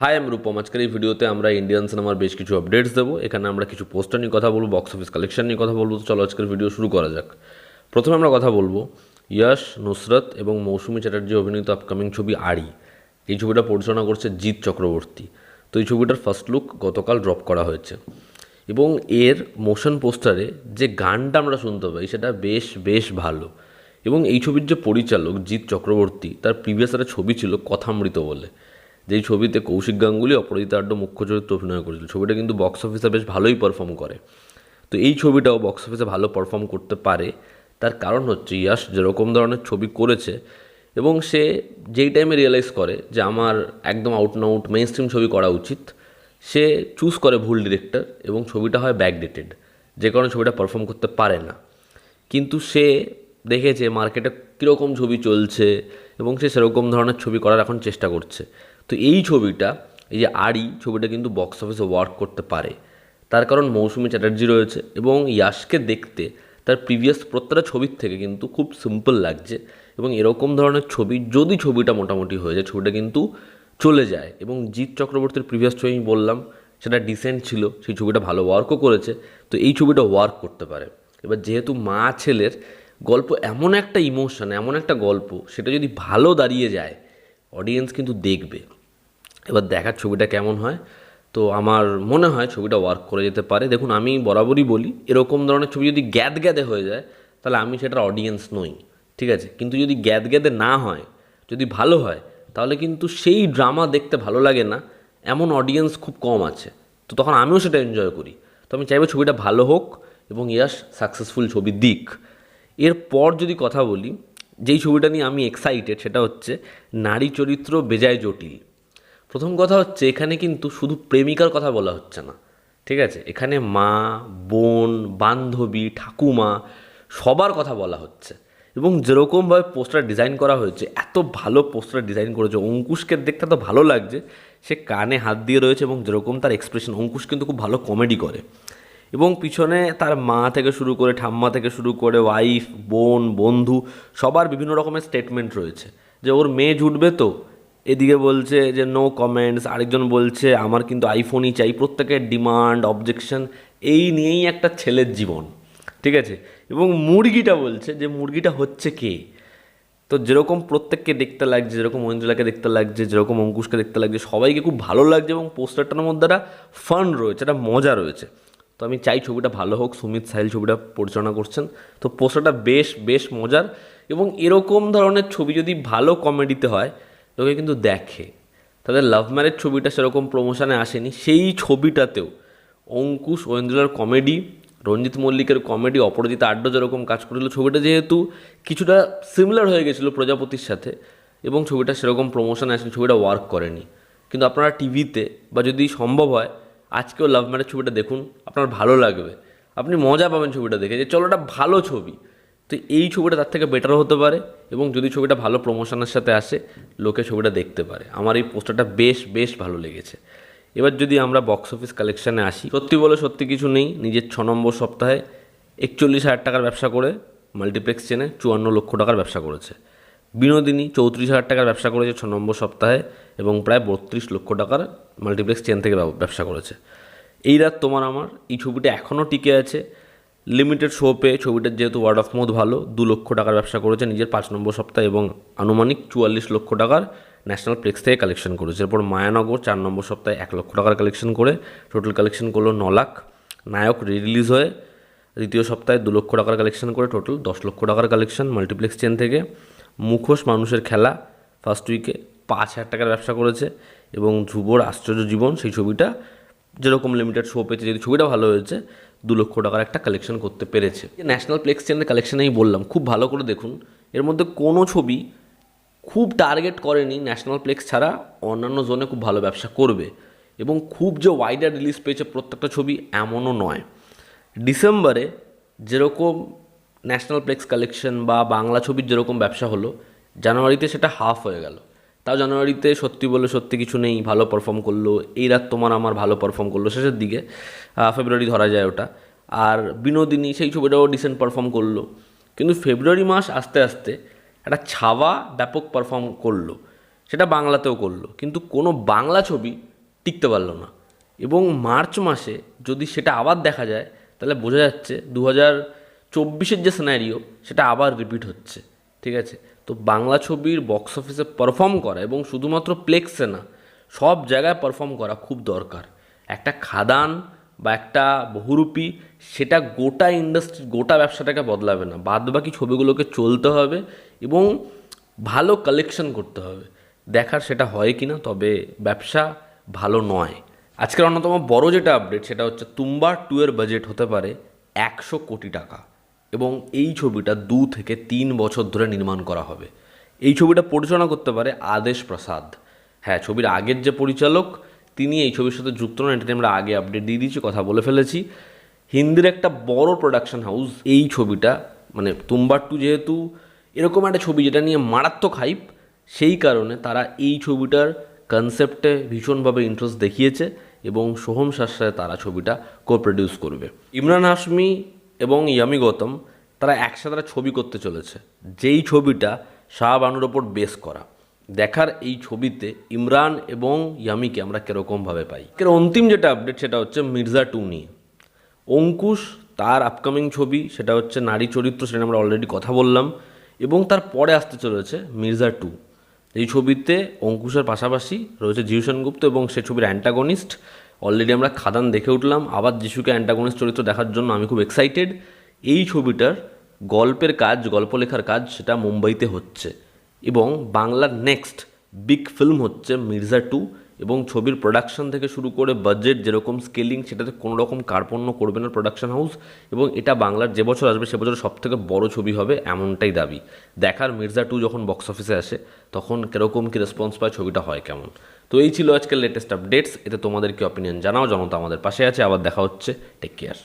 High আমি রূপম আজকের এই ভিডিওতে আমরা ইন্ডিয়ান সিনেমার বেশ কিছু আপডেটস দেবো। এখানে আমরা কিছু পোস্টার নিয়ে কথা বলব বক্স অফিস কালেকশন নিয়ে কথা বলব। তো চলো আজকের ভিডিও শুরু করা যাক। প্রথমে আমরা কথা বলব ইয়াশ নুসরত এবং মৌসুমী চ্যাটার্জি অভিনীত আপকামিং ছবি আড়ি এই ছবিটা পরিচালনা করছে জিৎ চক্রবর্তী। তো এই ছবিটার ফার্স্ট লুক গতকাল ড্রপ করা হয়েছে। এবং এর মোশন পোস্টারে যে গানটা আমরা শুনতে পাই, সেটা বেশ বেশ ভালো। এবং এই ছবির যে পরিচালক জিৎ চক্রবর্তী, তার প্রিভিয়াস একটা ছবি ছিল কথামৃত বলে। যেই ছবিতে কৌশিক গাঙ্গুলি অপরাজিতা আড্ড মুখ্য চরিত্রে অভিনয় করেছিল। ছবিটা কিন্তু বক্স অফিসে বেশ ভালোই পারফর্ম করে। তো এই ছবিটাও বক্স অফিসে ভালো পারফর্ম করতে পারে। তার কারণ হচ্ছে ইয়াশ যেরকম ধরনের ছবি করেছে এবং সে যেই টাইমে রিয়েলাইজ করে যে আমার একদম আউট না আউট মেইন স্ট্রিম ছবি করা উচিত, সে চুজ করে ভুল ডিরেক্টর এবং ছবিটা হয় ব্যাক ব্যাকডেটেড যে কারণে ছবিটা পারফর্ম করতে পারে না। কিন্তু সে দেখেছে মার্কেটে কীরকম ছবি চলছে এবং সে সেরকম ধরনের ছবি করার এখন চেষ্টা করছে। তো এই ছবিটা, এই যে আড়ি ছবিটা কিন্তু বক্স অফিসে ওয়ার্ক করতে পারে। তার কারণ মৌসুমি চ্যাটার্জি রয়েছে এবং ইয়াশকে দেখতে তার প্রিভিয়াস প্রত্যেকটা ছবির থেকে কিন্তু খুব সিম্পল লাগছে এবং এরকম ধরনের ছবি, যদি ছবিটা মোটামুটি হয়ে যায়, ছবিটা কিন্তু চলে যায়। এবং জিৎ চক্রবর্তীর প্রিভিয়াস ছবি আমি বললাম, সেটা ডিসেন্ট ছিল, সেই ছবিটা ভালো ওয়ার্কও করেছে, তো এই ছবিটা ওয়ার্ক করতে পারে। এবার যেহেতু মা ছেলের গল্প এমন একটা ইমোশন এমন একটা গল্প, সেটা যদি ভালো দাঁড়িয়ে যায় অডিয়েন্স কিন্তু দেখবে। এবার দেখার ছবিটা কেমন হয়? তো আমার মনে হয় ছবিটা ওয়ার্ক করে যেতে পারে। দেখুন, আমি বরাবরই বলি, এরকম ধরনের ছবি যদি গ্যাদ গ্যাদে হয়ে যায়, তাহলে আমি সেটার অডিয়েন্স নই, ঠিক আছে? কিন্তু যদি গ্যাদ গ্যাদে না হয়, যদি ভালো হয়, তাহলে কিন্তু সেই ড্রামা দেখতে ভালো লাগে না। এমন অডিয়েন্স খুব কম আছে। তো তখন আমিও সেটা এনজয় করি। তো আমি চাইব ছবিটা ভালো হোক এবং ইয়াস সাকসেসফুল ছবি দিক। এরপর যদি কথা বলি, যেই ছবিটা নিয়ে আমি এক্সাইটেড সেটা হচ্ছে নারী চরিত্র বেজায় জটিল। প্রথম কথা হচ্ছে, এখানে কিন্তু শুধু প্রেমিকার কথা বলা হচ্ছে না। ঠিক আছে? এখানে মা, বোন, বান্ধবী, ঠাকুমা, সবার কথা বলা হচ্ছে। এবং যেরকমভাবে পোস্টার ডিজাইন করা হয়েছে, এত ভালো পোস্টার ডিজাইন করেছে, অঙ্কুশকে দেখতে তো ভালো লাগছে, সে কানে হাত দিয়ে রয়েছে এবং যেরকম তার এক্সপ্রেশন অঙ্কুশ কিন্তু খুব ভালো কমেডি করে। এবং পিছনে তার মা থেকে শুরু করে, ঠাম্মা থেকে শুরু করে ওয়াইফ বোন, বন্ধু, সবার বিভিন্ন রকমের স্টেটমেন্ট রয়েছে। যে ওর মেয়ে জুটবে তো এদিকে বলছে যে নো কমেন্টস আরেকজন বলছে, আমার কিন্তু আইফোনই চাই। প্রত্যেকের ডিমান্ড অবজেকশন এই নিয়েই একটা ছেলের জীবন। ঠিক আছে? এবং মুরগিটা বলছে যে, মুরগিটা হচ্ছে কে? তো যেরকম প্রত্যেককে দেখতে লাগছে, যেরকম ঐন্দ্রিলাকে দেখতে লাগছে, যেরকম অঙ্কুশকে দেখতে লাগছে, সবাইকে খুব ভালো লাগছে এবং পোস্টারটার মধ্যে একটা ফান রয়েছে, একটা মজা রয়েছে। তো আমি চাই ছবিটা ভালো হোক, সুমিত সাহিল ছবিটা পরিচালনা করছেন। তো পোস্টারটা বেশ বেশ মজার এবং এরকম ধরনের ছবি যদি ভালো কমেডিতে হয় লোকে কিন্তু দেখে। তাদের লাভ ম্যারেজ ছবিটা সেরকম প্রমোশনে আসেনি। সেই ছবিটাতেও অঙ্কুশ ঐন্দ্রিলার কমেডি রঞ্জিত মল্লিকের কমেডি অপরাজিতা আড্ড যেরকম কাজ করেছিল, ছবিটা যেহেতু কিছুটা সিমিলার হয়ে গেছিল প্রজাপতির সাথে এবং ছবিটা সেরকম প্রমোশন আসেনি, ছবিটা ওয়ার্ক করেনি। কিন্তু আপনারা টিভিতে বা যদি সম্ভব হয়, আজকেও লাভ ম্যারেজ ছবিটা দেখুন, আপনার ভালো লাগবে। আপনি মজা পাবেন ছবিটা দেখে যে, চলো ভালো ছবি। তো এই ছবিটা তার থেকে বেটার হতে পারে এবং যদি ছবিটা ভালো প্রমোশনের সাথে আসে, লোকে ছবিটা দেখতে পারে। আমার এই পোস্টারটা বেশ বেশ ভালো লেগেছে। এবার যদি আমরা বক্স অফিস কালেকশানে আসি, সত্যি বলে সত্যি কিছু নেই, নিজের ছ নম্বর সপ্তাহে একচল্লিশ হাজার টাকার ব্যবসা করে মাল্টিপ্লেক্স চেনে চুয়ান্ন লক্ষ টাকার ব্যবসা করেছে। বিনোদিনী চৌত্রিশ হাজার টাকার ব্যবসা করেছে ছ নম্বর সপ্তাহে এবং প্রায় বত্রিশ লক্ষ টাকার মাল্টিপ্লেক্স চেন থেকে ব্যবসা করেছে। এই রাত তোমার আমার, এই ছবিটা এখনও টিকে আছে। লিমিটেড শো পেয়ে ছবিটার যেহেতু ওয়ার্ড অফ মাউথ ভালো, দু লক্ষ টাকার ব্যবসা করেছে, নিজের পাঁচ নম্বর সপ্তাহে এবং আনুমানিক চুয়াল্লিশ লক্ষ টাকার ন্যাশনাল প্লেক্স থেকে কালেকশন করেছে। এরপর মায়ানগর চার নম্বর সপ্তাহে এক লক্ষ টাকার কালেকশন করে টোটাল কালেকশন করল ন লাখ। নায়ক রিলিজ হয়ে দ্বিতীয় সপ্তাহে দু লক্ষ টাকার কালেকশন করে টোটাল দশ লক্ষ টাকার কালেকশন মাল্টিপ্লেক্স চেন থেকে। মুখোশ মানুষের খেলা ফার্স্ট উইকে পাঁচ হাজার টাকার ব্যবসা করেছে এবং ধ্রুবর আশ্চর্য জীবন, সেই ছবিটা যেরকম লিমিটেড শো পেয়েছে, যদি ছবিটা ভালো হয়েছে দু লক্ষ টাকার একটা কালেকশন করতে পেরেছে। ন্যাশনাল প্লেক্স চেনের কালেকশন আমি বললাম, খুব ভালো করে দেখুন। এর মধ্যে কোনো ছবি খুব টার্গেট করেনি ন্যাশনাল প্লেক্স ছাড়া, অন্যান্য জোনে খুব ভালো ব্যবসা করবে। এবং খুব যে ওয়াইডার রিলিজ পেয়েছে প্রত্যেকটা ছবি এমনও নয়। ডিসেম্বরে যেরকম ন্যাশনাল প্লেক্স কালেকশন বা বাংলা ছবির যেরকম ব্যবসা হলো, জানুয়ারিতে সেটা হাফ হয়ে গেল। তাও জানুয়ারিতে সত্যি বলে সত্যি কিছু নেই, ভালো পারফর্ম করল। এই রাত তোমার আমার ভালো পারফর্ম করল, শেষের দিকে ফেব্রুয়ারি ধরা যায় ওটা। আর বিনোদিনী সেই ছবিটাও ডিসেন্ট পারফর্ম করল। কিন্তু ফেব্রুয়ারি মাস আস্তে আস্তে একটা ছাওয়া ব্যাপক পারফর্ম করল। সেটা বাংলাতেও করল। কিন্তু কোনো বাংলা ছবি টিকতে পারল না। এবং মার্চ মাসে যদি সেটা আবার দেখা যায়, তাহলে বোঝা যাচ্ছে দু হাজার চব্বিশের যে সিনারিও সেটা আবার রিপিট হচ্ছে। ঠিক আছে? তো বাংলা ছবির বক্স অফিসে পারফর্ম করা এবং শুধুমাত্র প্লেক্সে না, সব জায়গায় পারফর্ম করা খুব দরকার। একটা খাদান বা একটা বহুরূপী, সেটা গোটা ইন্ডাস্ট্রি গোটা ব্যবসাটাকে বদলাবে না। বাদ বাকি ছবিগুলোকে চলতে হবে এবং ভালো কালেকশন করতে হবে। দেখার সেটা হয় কি না তবে ব্যবসা ভালো নয়। আজকের অন্যতম বড় যেটা আপডেট সেটা হচ্ছে তুম্বা টু এর বাজেট হতে পারে একশো কোটি টাকা। এবং এই ছবিটা দু থেকে তিন বছর ধরে নির্মাণ করা হবে। এই ছবিটা পরিচালনা করতে পারে আদেশ প্রসাদ। হ্যাঁ ছবির আগের যে পরিচালক, তিনি এই ছবির সাথে যুক্ত নন, এটা আমরা আগে আপডেট দিয়ে দিয়েছি, কথা বলে ফেলেছি। হিন্দির একটা বড় প্রোডাকশন হাউস এই ছবিটা মানে তুম্বার টু যেহেতু এরকম একটা ছবি যেটা নিয়ে মারাত্মক হাইপ সেই কারণে তারা এই ছবিটার কনসেপ্টে ভীষণভাবে ইন্টারেস্ট দেখিয়েছে এবং সোহম শাহর তারা ছবিটা কো প্রডিউস করবে। ইমরান হাশমি এবং ইয়ামি গৌতম, তারা একসাথে তারা ছবি করতে চলেছে। যেই ছবিটা শাহ বানুর ওপর বেস করা। দেখার এই ছবিতে ইমরান এবং ইয়ামিকে আমরা কীরকমভাবে পাই। এর অন্তিম যেটা আপডেট সেটা হচ্ছে মির্জা টু নিয়ে। অঙ্কুশ, তার আপকামিং ছবি, সেটা হচ্ছে নারী চরিত্র, সেটা আমরা অলরেডি কথা বললাম। এবং তার পরে আসতে চলেছে মির্জা টু। এই ছবিতে অঙ্কুশের পাশাপাশি রয়েছে জিউ সেনগুপ্ত এবং সে ছবির অ্যান্টাগনিস্ট অলরেডি আমরা খাদান দেখে উঠলাম। আবার যিশুকে অ্যান্টাগনিস্ট চরিত্র দেখার জন্য আমি খুব এক্সাইটেড এই ছবিটার গল্পের কাজ গল্প লেখার কাজ সেটা মুম্বাইতে হচ্ছে। এবং বাংলার নেক্সট বিগ ফিল্ম হচ্ছে মির্জা টু এবং ছবির প্রোডাকশন থেকে শুরু করে বাজেট যেরকম স্কেলিং সেটাতে কোনো রকম কার্পণ্য করবে না প্রোডাকশন হাউস এবং এটা বাংলার যে বছর আসবে সে বছর সব থেকে বড় ছবি হবে এমনটাই দাবি। দেখার মির্জা টু যখন বক্স অফিসে আসে, তখন কীরকম কী রেসপন্স পায়, ছবিটা হয় কেমন? তো এই ছিল আজকের লেটেস্ট আপডেটস এতে তোমাদের কি অপিনিয়ন জানাও, জনতা আমাদের পাশে আছে, আবার দেখা হচ্ছে টেক কেয়ার